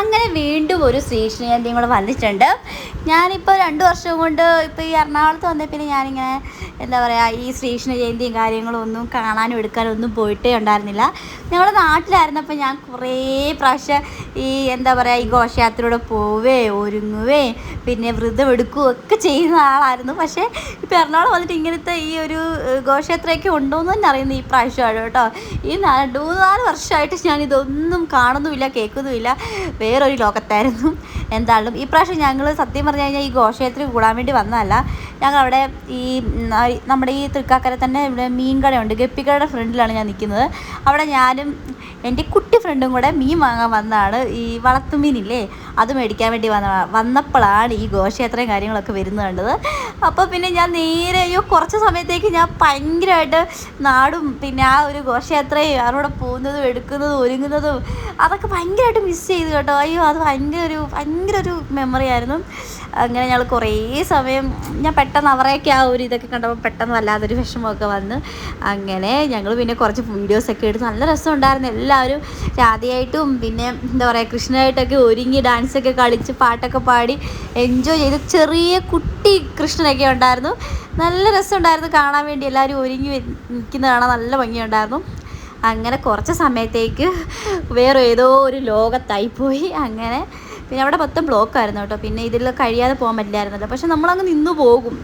അങ്ങനെ വീണ്ടും ഒരു ശ്രീകൃഷ്ണജയന്തിയും കൂടെ വന്നിട്ടുണ്ട്. ഞാനിപ്പോൾ രണ്ട് വർഷം കൊണ്ട് ഇപ്പോൾ ഈ എറണാകുളത്ത് വന്നേ പിന്നെ ഞാനിങ്ങനെ എന്താ പറയുക ഈ ശ്രീകൃഷ്ണ ജയന്തിയും കാര്യങ്ങളും ഒന്നും കാണാനും എടുക്കാനും ഒന്നും പോയിട്ടേ ഉണ്ടായിരുന്നില്ല. ഞങ്ങളുടെ നാട്ടിലായിരുന്നപ്പോൾ ഞാൻ കുറേ പ്രാവശ്യം ഈ എന്താ പറയുക ഈ ഘോഷയാത്രയോടെ പോവേ ഒരുങ്ങുവേ പിന്നെ വ്രതം എടുക്കുകയും ഒക്കെ ചെയ്യുന്ന ആളായിരുന്നു. പക്ഷേ ഇപ്പം എറണാകുളം വന്നിട്ട് ഇങ്ങനത്തെ ഈ ഒരു ഘോഷയാത്രയൊക്കെ ഉണ്ടോയെന്ന് തന്നെ അറിയുന്നത് ഈ പ്രാവശ്യമാണ് കേട്ടോ. ഈ നാ- രണ്ട് മൂന്ന് നാല് വർഷമായിട്ട് ഞാൻ ഇതൊന്നും കാണുന്നുമില്ല കേൾക്കുന്നുമില്ല. വേറൊരു ലോകത്തായിരുന്നു. എന്തായാലും ഈ പ്രാവശ്യം ഞങ്ങൾ സത്യം പറഞ്ഞു കഴിഞ്ഞാൽ ഈ ഘോഷയാത്ര കൂടാൻ വേണ്ടി വന്നതല്ല. ഞങ്ങൾ അവിടെ ഈ ഉം, നമ്മുടെ ഈ തൃക്കാക്കര തന്നെ ഇവിടെ മീൻ കടയുണ്ട്. ഗപ്പിക്കടയുടെ ഫ്രണ്ടിലാണ് ഞാൻ നിൽക്കുന്നത്. അവിടെ ഞാനും എന്റെ കുട്ടി ഫ്രണ്ടും കൂടെ മീൻ വാങ്ങാൻ വന്നതാണ് ഈ വളർത്തുമീനില്ലേ അത് മേടിക്കാൻ വേണ്ടി വന്ന വന്നപ്പോഴാണ് ഈ ഘോഷയാത്രയും കാര്യങ്ങളൊക്കെ വരുന്നത് കണ്ടത്. അപ്പോൾ പിന്നെ ഞാൻ നേരെ അയ്യോ കുറച്ച് സമയത്തേക്ക് ഞാൻ ഭയങ്കരമായിട്ട് നാടും പിന്നെ ആ ഒരു ഘോഷയാത്രയും അവരോടെ പോകുന്നതും എടുക്കുന്നതും ഒരുങ്ങുന്നതും അതൊക്കെ ഭയങ്കരമായിട്ട് മിസ് ചെയ്തു കേട്ടോ. അയ്യോ അത് ഭയങ്കര ഒരു ഭയങ്കര ഒരു മെമ്മറി ആയിരുന്നു. അങ്ങനെ ഞങ്ങൾ കുറേ സമയം ഞാൻ പെട്ടെന്ന് അവരെയൊക്കെ ആ ഒരു ഇതൊക്കെ കണ്ടപ്പോൾ പെട്ടെന്ന് വല്ലാതൊരു വിഷമമൊക്കെ വന്ന് അങ്ങനെ ഞങ്ങൾ പിന്നെ കുറച്ച് വീഡിയോസൊക്കെ എടുത്ത് നല്ല രസം രസമുണ്ടായിരുന്നു. എല്ലാവരും രാധയായിട്ടും പിന്നെ എന്താ പറയുക കൃഷ്ണനായിട്ടൊക്കെ ഒരുങ്ങി ഡാൻസൊക്കെ കളിച്ച് പാട്ടൊക്കെ പാടി എൻജോയ് ചെയ്ത് ചെറിയ കുട്ടി കൃഷ്ണനൊക്കെ ഉണ്ടായിരുന്നു. നല്ല രസമുണ്ടായിരുന്നു കാണാൻ വേണ്ടി. എല്ലാവരും ഒരുങ്ങി നിൽക്കുന്ന കാണാൻ നല്ല ഭംഗിയുണ്ടായിരുന്നു. അങ്ങനെ കുറച്ച് സമയത്തേക്ക് വേറെ ഏതോ ഒരു ലോകത്തായിപ്പോയി അങ്ങനെ പിന്നെ അവിടെ മൊത്തം ബ്ലോക്കായിരുന്നു കേട്ടോ. പിന്നെ ഇതിൽ കഴിയാതെ പോകാൻ പറ്റില്ലായിരുന്നല്ലോ. പക്ഷെ നമ്മളങ്ങ് നിന്നു പോകും.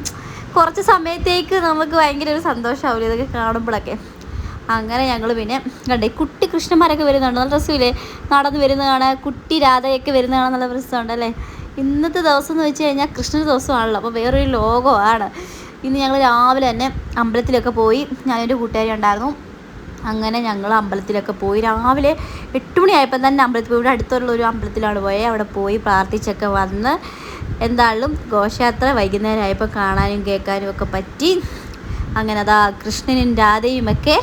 കുറച്ച് സമയത്തേക്ക് നമുക്ക് ഭയങ്കര ഒരു സന്തോഷമാവില്ല ഇതൊക്കെ കാണുമ്പോഴൊക്കെ. അങ്ങനെ ഞങ്ങൾ പിന്നെ കണ്ടേ കുട്ടി കൃഷ്ണന്മാരൊക്കെ വരുന്നുണ്ട്. നല്ല രസമില്ലേ? നടന്ന് വരുന്ന കാണാൻ കുട്ടി രാധയൊക്കെ വരുന്ന കാണാൻ നല്ല രസമുണ്ട് അല്ലേ ഇന്നത്തെ ദിവസം എന്ന് വെച്ച് കഴിഞ്ഞാൽ കൃഷ്ണ ദിവസമാണല്ലോ. അപ്പോൾ വേറൊരു ലോകമാണ്. ഇന്ന് ഞങ്ങൾ രാവിലെ തന്നെ അമ്പലത്തിലൊക്കെ പോയി ഞാനൊരു കൂട്ടുകാരി ഉണ്ടായിരുന്നു. അങ്ങനെ ഞങ്ങൾ അമ്പലത്തിലൊക്കെ പോയി. രാവിലെ എട്ട് മണിയായപ്പോൾ തന്നെ അമ്പലത്തിൽ പോയി. ഇവിടെ അടുത്തുള്ള ഒരു അമ്പലത്തിലാണ് പോയത് അവിടെ പോയി പ്രാർത്ഥിച്ചൊക്കെ വന്ന് എന്തായാലും ഘോഷയാത്ര വൈകുന്നേരം ആയപ്പോൾ കാണാനും കേൾക്കാനും ഒക്കെ പറ്റി. അങ്ങനെ അതാ കൃഷ്ണനും രാധയുമൊക്കെ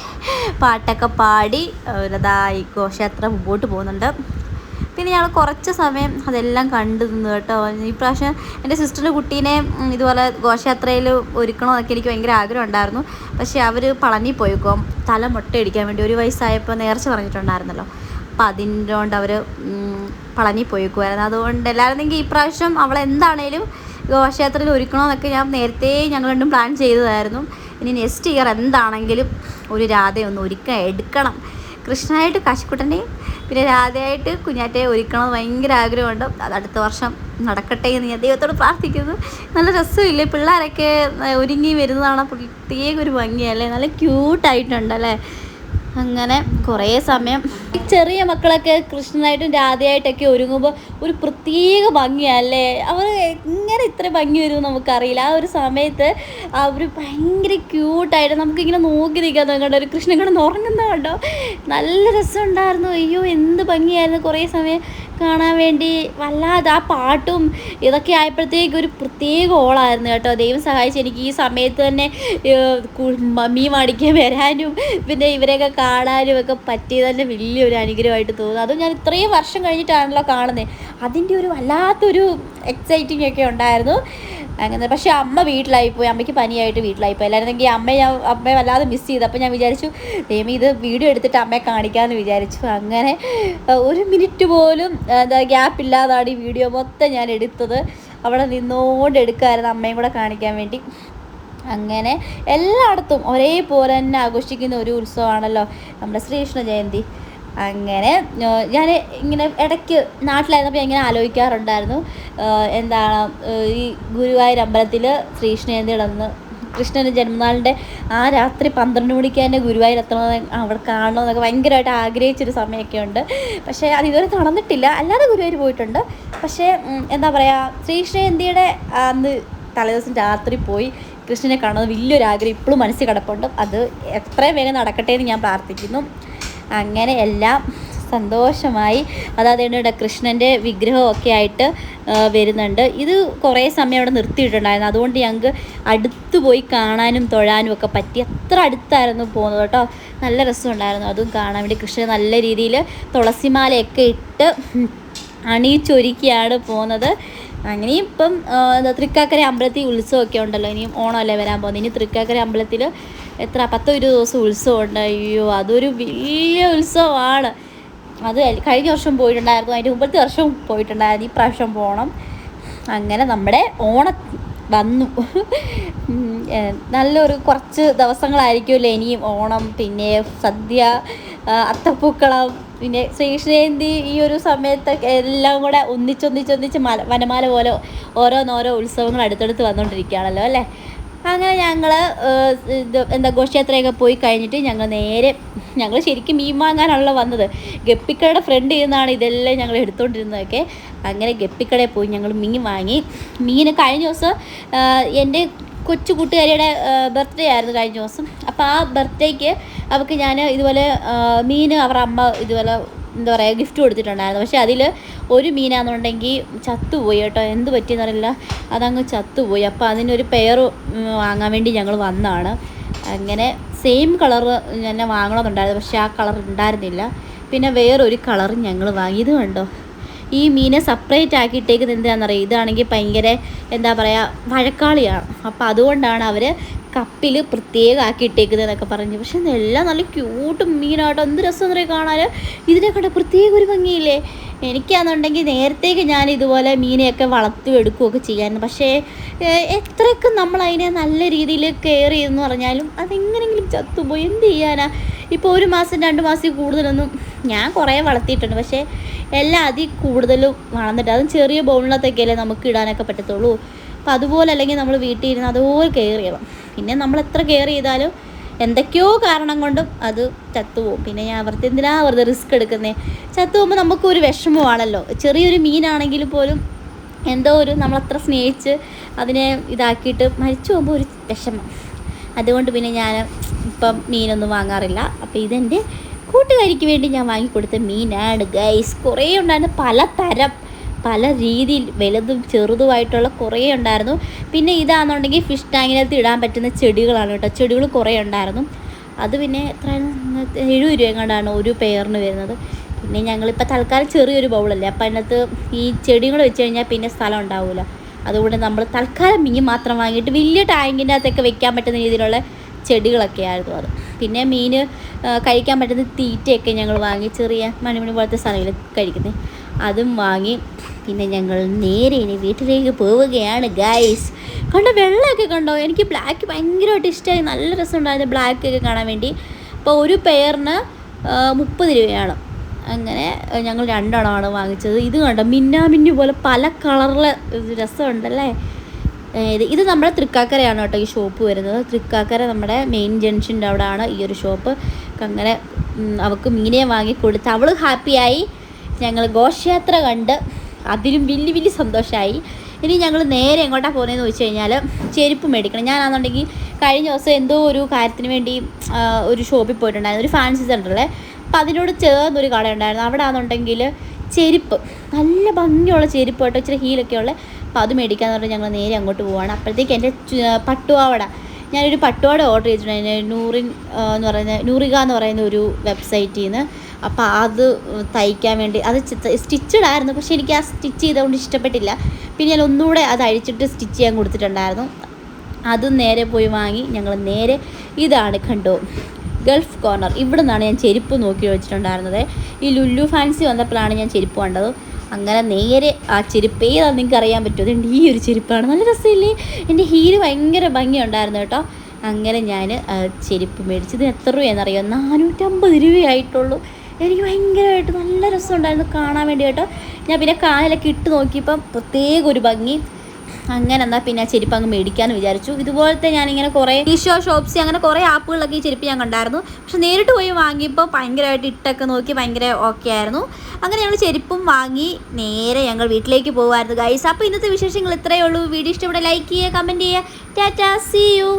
പാട്ടൊക്കെ പാടി അതാ ഈ ഘോഷയാത്ര മുമ്പോട്ട് പോകുന്നുണ്ട്. പിന്നെ ഞങ്ങൾ കുറച്ച് സമയം അതെല്ലാം കണ്ടു നിന്നു കേട്ടോ. ഈ പ്രാവശ്യം എന്റെ സിസ്റ്ററിന്റെ കുട്ടീനെ ഇതുപോലെ ഘോഷയാത്രയിൽ ഒരുക്കണമെന്നൊക്കെ എനിക്ക് ഭയങ്കര ആഗ്രഹം ഉണ്ടായിരുന്നു. പക്ഷേ അവർ പളനി പോയിക്കോ. തല മുട്ടയടിക്കാൻ വേണ്ടി ഒരു വയസ്സായപ്പോൾ നേർച്ച പറഞ്ഞിട്ടുണ്ടായിരുന്നല്ലോ. അപ്പം അതിന്റെ കൊണ്ട് അവർ പളനി പോയിക്കുമായിരുന്നു അതുകൊണ്ട് എല്ലായിരുന്നെങ്കിൽ ഈ പ്രാവശ്യം അവൾ എന്താണേലും ഘോഷയാത്രയിൽ ഒരുക്കണമെന്നൊക്കെ ഞാൻ നേരത്തെ ഞങ്ങൾ രണ്ടും പ്ലാൻ ചെയ്തതായിരുന്നു. ഇനി നെക്സ്റ്റ് ഇയർ എന്താണെങ്കിലും ഒരു രാധയൊന്ന് ഒരുക്കാൻ എടുക്കണം. കൃഷ്ണനായിട്ട് കാശിക്കുട്ടനെയും പിന്നെ രാധയായിട്ട് കുഞ്ഞാറ്റയെ ഒരുക്കണമെന്ന് ഭയങ്കര ആഗ്രഹമുണ്ട്. അത് അടുത്ത വർഷം നടക്കട്ടെ എന്ന് ഞാൻ ദൈവത്തോട് പ്രാർത്ഥിക്കുന്നു. നല്ല രസമില്ലേ? പിള്ളേരൊക്കെ ഒരുങ്ങി വരുന്നതാണ് പ്രത്യേക ഒരു ഭംഗിയല്ലേ? നല്ല ക്യൂട്ടായിട്ടുണ്ടല്ലേ അങ്ങനെ കുറേ സമയം ചെറിയ മക്കളൊക്കെ കൃഷ്ണനായിട്ടും രാധയായിട്ടൊക്കെ ഒരുങ്ങുമ്പോൾ ഒരു പ്രത്യേക ഭംഗിയല്ലേ? അവർ എങ്ങനെ ഇത്ര ഭംഗി വരും നമുക്കറിയില്ല. ആ ഒരു സമയത്ത് അവർ ഭയങ്കര ക്യൂട്ടായിട്ട് നമുക്കിങ്ങനെ നോക്കി നിൽക്കാൻ തോന്നുന്നുണ്ട്. ഒരു കൃഷ്ണൻ കിടന്ന് ഉറങ്ങുന്ന നല്ല രസമുണ്ടായിരുന്നു. അയ്യോ എന്ത് ഭംഗിയായിരുന്നു. കുറേ സമയം കാണാൻ വേണ്ടി വല്ലാതെ ആ പാട്ടും ഇതൊക്കെ ആയപ്പോഴത്തേക്ക് ഒരു പ്രത്യേക ഓളായിരുന്നു കേട്ടോ. ദൈവം സഹായിച്ച് എനിക്ക് ഈ സമയത്ത് തന്നെ മമ്മി മേടിക്കാൻ വരാനും പിന്നെ ഇവരെയൊക്കെ കാണാനും ഒക്കെ പറ്റിയത് തന്നെ വലിയൊരു അനുഗ്രഹമായിട്ട് തോന്നുന്നു. അതും ഞാൻ ഇത്രയും വർഷം കഴിഞ്ഞിട്ടാണല്ലോ കാണുന്നത്. അതിന്റെ ഒരു വല്ലാത്തൊരു എക്സൈറ്റിംഗ് ഒക്കെ ഉണ്ടായിരുന്നു. അങ്ങനെ. പക്ഷേ അമ്മ വീട്ടിലായിപ്പോയി. അമ്മയ്ക്ക് പനിയായിട്ട് വീട്ടിലായിപ്പോയി. അല്ലായിരുന്നെങ്കിൽ അമ്മയെ ഞാൻ അമ്മയെ വല്ലാതെ മിസ് ചെയ്തു അപ്പോൾ ഞാൻ വിചാരിച്ചു ദൈവം ഇത് വീഡിയോ എടുത്തിട്ട് അമ്മയെ കാണിക്കാമെന്ന് വിചാരിച്ചു. അങ്ങനെ ഒരു മിനിറ്റ് പോലും എന്താ ഗ്യാപ്പ് ഇല്ലാതാണ് ഈ വീഡിയോ മൊത്തം ഞാൻ എടുത്തത്. അവിടെ നിന്നുകൊണ്ട് എടുക്കാമായിരുന്നു അമ്മയും കൂടെ കാണിക്കാൻ വേണ്ടി. അങ്ങനെ എല്ലായിടത്തും ഒരേപോലെ തന്നെ ആഘോഷിക്കുന്ന ഒരു ഉത്സവമാണല്ലോ നമ്മുടെ ശ്രീകൃഷ്ണ ജയന്തി. അങ്ങനെ ഞാൻ ഇങ്ങനെ ഇടയ്ക്ക് നാട്ടിലായിരുന്നപ്പോൾ ഞാൻ ഇങ്ങനെ ആലോചിക്കാറുണ്ടായിരുന്നു. എന്താണ് ഈ ഗുരുവായൂർ അമ്പലത്തിൽ ശ്രീകൃഷ്ണ ജയന്തി നടന്ന് കൃഷ്ണന്റെ ജന്മനാളിന്റെ ആ രാത്രി പന്ത്രണ്ട് മണിക്ക് തന്നെ ഗുരുവായൂർ എത്തണം അവിടെ കാണണമെന്നൊക്കെ ഭയങ്കരമായിട്ട് ആഗ്രഹിച്ചൊരു സമയമൊക്കെ ഉണ്ട് പക്ഷേ അത് ഇതുവരെ നടന്നിട്ടില്ല. അല്ലാതെ ഗുരുവായൂർ പോയിട്ടുണ്ട്. പക്ഷേ എന്താ പറയുക ശ്രീകൃഷ്ണ ജയന്തിയുടെ അന്ന് തലേദിവസം രാത്രി പോയി കൃഷ്ണനെ കാണുന്നത് വലിയൊരു ആഗ്രഹം ഇപ്പോഴും മനസ്സിൽ കിടപ്പുണ്ട്. അത് എത്രയും വേഗം നടക്കട്ടെ എന്ന് ഞാൻ പ്രാർത്ഥിക്കുന്നു. അങ്ങനെ എല്ലാം സന്തോഷമായി. അതായത് കൃഷ്ണന്റെ വിഗ്രഹമൊക്കെ ആയിട്ട് വരുന്നുണ്ട്. ഇത് കുറേ സമയം അവിടെ നിർത്തിയിട്ടുണ്ടായിരുന്നു. അതുകൊണ്ട് ഞങ്ങൾക്ക് അടുത്ത് പോയി കാണാനും തൊഴാനും ഒക്കെ പറ്റി. അത്ര അടുത്തായിരുന്നു പോകുന്നത് കേട്ടോ. നല്ല രസമുണ്ടായിരുന്നു. അതും കാണാൻ വേണ്ടി കൃഷ്ണൻ നല്ല രീതിയിൽ തുളസിമാലയൊക്കെ ഇട്ട് അണിയിച്ചൊരുക്കിയാണ് പോകുന്നത്. അങ്ങനെ ഇപ്പം തൃക്കാക്കര അമ്പലത്തിൽ ഉത്സവമൊക്കെ ഉണ്ടല്ലോ. ഇനിയും ഓണമല്ലേ വരാൻ പോകുന്നത്. ഇനി തൃക്കാക്കര അമ്പലത്തിൽ എത്ര പത്തോ ഇരുപത് ദിവസം ഉത്സവം അയ്യോ അതൊരു വലിയ ഉത്സവമാണ്. അത് കഴിഞ്ഞ വർഷം പോയിട്ടുണ്ടായിരുന്നു. അതിന്റെ മുമ്പത്തെ വർഷം പോയിട്ടുണ്ടായിരുന്നു. ഈ പ്രാവശ്യം പോകണം അങ്ങനെ നമ്മുടെ ഓണ വന്നു. നല്ലൊരു കുറച്ച് ദിവസങ്ങളായിരിക്കുമല്ലോ ഇനിയും ഓണം പിന്നെ സദ്യ അത്തപ്പൂക്കളം പിന്നെ ശ്രീകൃഷ്ണജയന്തി ഈ ഒരു സമയത്തൊക്കെ എല്ലാം കൂടെ ഒന്നിച്ചൊന്നിച്ചൊന്നിച്ച് മല വനമാല പോലെ ഓരോന്നോരോ ഉത്സവങ്ങൾ അടുത്തടുത്ത് വന്നുകൊണ്ടിരിക്കുകയാണല്ലോ അല്ലേ? അങ്ങനെ ഞങ്ങൾ ഇത് എന്താ ഘോഷയാത്രയൊക്കെ പോയി കഴിഞ്ഞിട്ട് ഞങ്ങൾ നേരെ ഞങ്ങൾ ശരിക്കും മീൻ വാങ്ങാനാണല്ലോ വന്നത്. ഗപ്പിക്കടയുടെ ഫ്രണ്ട് ചെയ്യുന്നതാണ് ഇതെല്ലാം ഞങ്ങൾ എടുത്തുകൊണ്ടിരുന്നതൊക്കെ അങ്ങനെ ഗപ്പിക്കടയിൽ പോയി ഞങ്ങൾ മീൻ വാങ്ങി. മീൻ കഴിഞ്ഞ ദിവസം എന്റെ കൊച്ചു കൂട്ടുകാരിയുടെ ബർത്ത്ഡേ ആയിരുന്നു കഴിഞ്ഞ ദിവസം. അപ്പോൾ ആ ബർത്ത്ഡേക്ക് അവൾക്ക് ഞാൻ ഇതുപോലെ മീൻ അവരുടെ അമ്മ ഇതുപോലെ എന്താ പറയുക ഗിഫ്റ്റ് കൊടുത്തിട്ടുണ്ടായിരുന്നു. പക്ഷേ അതിൽ ഒരു മീനാണെന്നുണ്ടെങ്കിൽ ചത്തുപോയി കേട്ടോ. എന്ത് പറ്റിയെന്ന് അറിയില്ല. അതങ്ങ് ചത്തുപോയി. അപ്പോൾ അതിനൊരു പെയർ വാങ്ങാൻ വേണ്ടി ഞങ്ങൾ വന്നതാണ് അങ്ങനെ സെയിം കളർ തന്നെ വാങ്ങണമെന്നുണ്ടായിരുന്നു പക്ഷേ ആ കളർ ഉണ്ടായിരുന്നില്ല. പിന്നെ വേറൊരു കളർ ഞങ്ങൾ വാങ്ങി. ഇത് കണ്ടോ? ഈ മീനെ സെപ്പറേറ്റ് ആക്കിയിട്ടേക്കുന്നത് എന്താണെന്നറിയാം? ഇതാണെങ്കിൽ ഭയങ്കര എന്താ പറയുക വഴക്കാളിയാണ്. അപ്പോൾ അതുകൊണ്ടാണ് അവർ കപ്പിൽ പ്രത്യേകമാക്കി ആക്കിയിട്ടേക്കുന്നത് എന്നൊക്കെ പറഞ്ഞു. പക്ഷെ ഇതെല്ലാം നല്ല ക്യൂട്ട് മീനാട്ടോ. എന്ത് രസം എന്നറിയാം കാണാൻ ഇതിനെ കണ്ട പ്രത്യേക ഒരു ഭംഗിയില്ലേ? എനിക്കാണെന്നുണ്ടെങ്കിൽ നേരത്തേക്ക് ഞാൻ ഇതുപോലെ മീനെയൊക്കെ വളർത്തി എടുക്കുകയൊക്കെ ചെയ്യാമായിരുന്നു പക്ഷേ എത്രയൊക്കെ നമ്മൾ അതിനെ നല്ല രീതിയിൽ കെയർ ചെയ്തെന്ന് പറഞ്ഞാലും അതെങ്ങനെങ്കിലും ചത്തുപോയി. എന്ത് ചെയ്യാനാ? ഇപ്പോൾ ഒരു മാസം രണ്ട് മാസം കൂടുതലൊന്നും ഞാൻ കുറേ വളർത്തിയിട്ടുണ്ട്. പക്ഷേ എല്ലാം അതിൽ കൂടുതലും വളർന്നിട്ട് അതും ചെറിയ ബൗളിനകത്തൊക്കെയല്ലേ നമുക്ക് ഇടാനൊക്കെ പറ്റത്തുള്ളൂ. അപ്പോൾ അതുപോലെ അല്ലെങ്കിൽ നമ്മൾ വീട്ടിൽ ഇരുന്ന് അതുപോലെ കെയർ ചെയ്യണം. പിന്നെ നമ്മൾ എത്ര കെയർ ചെയ്താലും എന്തൊക്കെയോ കാരണം കൊണ്ടും അത് ചത്തുപോകും. പിന്നെ ഞാൻ വെറുതെ എന്തിനാ വെറുതെ റിസ്ക് എടുക്കുന്നത് ചത്തുപോകുമ്പോൾ നമുക്കൊരു വിഷമമാണല്ലോ ചെറിയൊരു മീനാണെങ്കിൽ പോലും എന്തോ ഒരു നമ്മളത്ര സ്നേഹിച്ച് അതിനെ ഇതാക്കിയിട്ട് മരിച്ചു പോകുമ്പോൾ ഒരു വിഷമം. അതുകൊണ്ട് പിന്നെ ഞാൻ ഇപ്പം മീനൊന്നും വാങ്ങാറില്ല. അപ്പോൾ ഇതെന്റെ കൂട്ടുകാരിക്ക് വേണ്ടി ഞാൻ വാങ്ങിക്കൊടുത്ത മീനാണ് ഗൈസ് കുറേ ഉണ്ടായിരുന്നു. പലതരം പല രീതിയിൽ വലുതും ചെറുതുമായിട്ടുള്ള കുറേ ഉണ്ടായിരുന്നു. പിന്നെ ഇതാണെന്നുണ്ടെങ്കിൽ ഫിഷ് ടാങ്കിനകത്ത് ഇടാൻ പറ്റുന്ന ചെടികളാണ് കേട്ടോ. ചെടികൾ കുറേ ഉണ്ടായിരുന്നു. അത് പിന്നെ എത്രയാണ് എഴുപത് രൂപ എങ്ങാണ്ടാണ് ഒരു പെയറിന് വരുന്നത്. പിന്നെ ഞങ്ങളിപ്പോൾ തൽക്കാലം ചെറിയൊരു ബൗളല്ലേ അപ്പോൾ അതിനകത്ത് ഈ ചെടികൾ വെച്ച് കഴിഞ്ഞാൽ പിന്നെ സ്ഥലം ഉണ്ടാവില്ല അതുകൊണ്ട് നമ്മൾ തൽക്കാലം മീൻ മാത്രം വാങ്ങിയിട്ട് വലിയ ടാങ്കിന്റെ അകത്തൊക്കെ വെക്കാൻ പറ്റുന്ന രീതിയിലുള്ള ചെടികളൊക്കെ ആയിരുന്നു അത്. പിന്നെ മീൻ കഴിക്കാൻ പറ്റുന്ന തീറ്റയൊക്കെ ഞങ്ങൾ വാങ്ങി ചെറിയ മണിമണി പോലത്തെ സ്ഥലങ്ങളിൽ കഴിക്കുന്നത്. അതും വാങ്ങി പിന്നെ ഞങ്ങൾ നേരെ ഇനി വീട്ടിലേക്ക് പോവുകയാണ് ഗൈസ് കണ്ടോ വെള്ളമൊക്കെ കണ്ടോ? എനിക്ക് ബ്ലാക്ക് ഭയങ്കരമായിട്ട് ഇഷ്ടമായി നല്ല രസമുണ്ടായിരുന്നു ബ്ലാക്ക് ഒക്കെ കാണാൻ വേണ്ടി. അപ്പോൾ ഒരു പെയറിന് മുപ്പത് രൂപയാണ്. അങ്ങനെ ഞങ്ങൾ രണ്ടെണ്ണമാണ് വാങ്ങിച്ചത്. ഇത് കണ്ടോ മിന്നാമിന്നി പോലെ പല കളറിൽ രസമുണ്ടല്ലേ? ഇത് ഇത് നമ്മുടെ തൃക്കാക്കരയാണ് കേട്ടോ ഈ ഷോപ്പ് വരുന്നത്. തൃക്കാക്കര നമ്മുടെ മെയിൻ ജംഗ്ഷന്റെ അവിടെയാണ് ഈ ഒരു ഷോപ്പ് അങ്ങനെ അവൾക്ക് മീനെ വാങ്ങി കൊടുത്ത് അവൾ ഹാപ്പിയായി ഞങ്ങൾ ഘോഷയാത്ര കണ്ട് അതിലും വലിയ വലിയ സന്തോഷമായി ഇനി ഞങ്ങൾ നേരെ എങ്ങോട്ടാണ് പോകുന്നതെന്ന് വെച്ച് കഴിഞ്ഞാൽ ചെരുപ്പ് മേടിക്കണം. ഞാനാണെന്നുണ്ടെങ്കിൽ കഴിഞ്ഞ ദിവസം എന്തോ ഒരു കാര്യത്തിന് വേണ്ടി ഒരു ഷോപ്പിൽ പോയിട്ടുണ്ടായിരുന്നു. ഒരു ഫാൻസി സെന്ററിലെ അപ്പം അതിനോട് ചേർന്നൊരു കട ഉണ്ടായിരുന്നു അവിടെ ആണെന്നുണ്ടെങ്കിൽ ചെരുപ്പ്. നല്ല ഭംഗിയുള്ള ചെരുപ്പ് കേട്ടോ. ഇച്ചിരി ഹീലൊക്കെ ഉള്ള. അപ്പോൾ അത് മേടിക്കാന്ന് പറഞ്ഞാൽ ഞങ്ങൾ നേരെ അങ്ങോട്ട് പോവാണ്. അപ്പോഴത്തേക്ക് എന്റെ പട്ടുവാവട. ഞാനൊരു പട്ടുപാട് ഓർഡർ ചെയ്തിട്ടുണ്ടായിരുന്നു നൂറിൻ എന്ന് പറയുന്ന നൂറിക എന്ന് പറയുന്ന ഒരു വെബ്സൈറ്റിൽ നിന്ന് അപ്പോൾ അത് തയ്ക്കാൻ വേണ്ടി അത് സ്റ്റിച്ചഡ് ആയിരുന്നു പക്ഷേ എനിക്ക് ആ സ്റ്റിച്ച് ചെയ്തുകൊണ്ട് ഇഷ്ടപ്പെട്ടില്ല. പിന്നെ ഞാൻ ഒന്നുകൂടെ അത് അഴിച്ചിട്ട് സ്റ്റിച്ച് ചെയ്യാൻ കൊടുത്തിട്ടുണ്ടായിരുന്നു. അതും നേരെ പോയി വാങ്ങി. ഞങ്ങൾ നേരെ ഇതാണ് കണ്ടോ ഗൾഫ് കോർണർ. ഇവിടെ നിന്നാണ് ഞാൻ ചെരുപ്പ് നോക്കി വെച്ചിട്ടുണ്ടായിരുന്നത്. ഈ ലുല്ലു ഫാൻസി വന്നപ്പോഴാണ് ഞാൻ ചെരുപ്പ് കണ്ടത്. അങ്ങനെ നേരെ ആ ചെരുപ്പ് ഏതാണെന്ന് നിങ്ങൾക്ക് അറിയാൻ പറ്റുമോ? അതുകൊണ്ട് ഈ ഒരു ചെരുപ്പാണ്. നല്ല രസമില്ലേ? എന്റെ ഹീൽ ഭയങ്കര ഭംഗിയുണ്ടായിരുന്നു കേട്ടോ. അങ്ങനെ ഞാൻ ചെരുപ്പ് മേടിച്ചു ഇത് എത്ര രൂപയെന്നറിയോ നാനൂറ്റമ്പത് രൂപയായിട്ടുള്ളൂ. എനിക്ക് ഭയങ്കരമായിട്ട് നല്ല രസമുണ്ടായിരുന്നു കാണാൻ വേണ്ടി കേട്ടോ. ഞാൻ പിന്നെ കാലിലൊക്കെ ഇട്ട് നോക്കിയപ്പം പ്രത്യേക ഒരു ഭംഗി. അങ്ങനെ എന്നാൽ പിന്നെ ആ ചെരുപ്പ് അങ്ങ് മേടിക്കാമെന്ന് വിചാരിച്ചു. ഇതുപോലത്തെ ഞാനിങ്ങനെ കുറേ മീഷോ ഷോപ്സി അങ്ങനെ കുറേ ആപ്പുകളിലൊക്കെ ഈ ചെരുപ്പ് ഞാൻ കണ്ടായിരുന്നു. പക്ഷെ നേരിട്ട് പോയി വാങ്ങിയപ്പോൾ ഭയങ്കരമായിട്ട് ഇട്ടൊക്കെ നോക്കി ഭയങ്കര ഓക്കെ ആയിരുന്നു. അങ്ങനെ ഞങ്ങൾ ചെരുപ്പും വാങ്ങി നേരെ ഞങ്ങൾ വീട്ടിലേക്ക് പോകുമായിരുന്നു ഗൈസ് അപ്പോൾ ഇന്നത്തെ വിശേഷങ്ങൾ ഇത്രയേ ഉള്ളൂ. വീഡിയോ ഇഷ്ടപ്പെടെ ലൈക്ക് ചെയ്യുക കമന്റ് ചെയ്യുക. Tata see you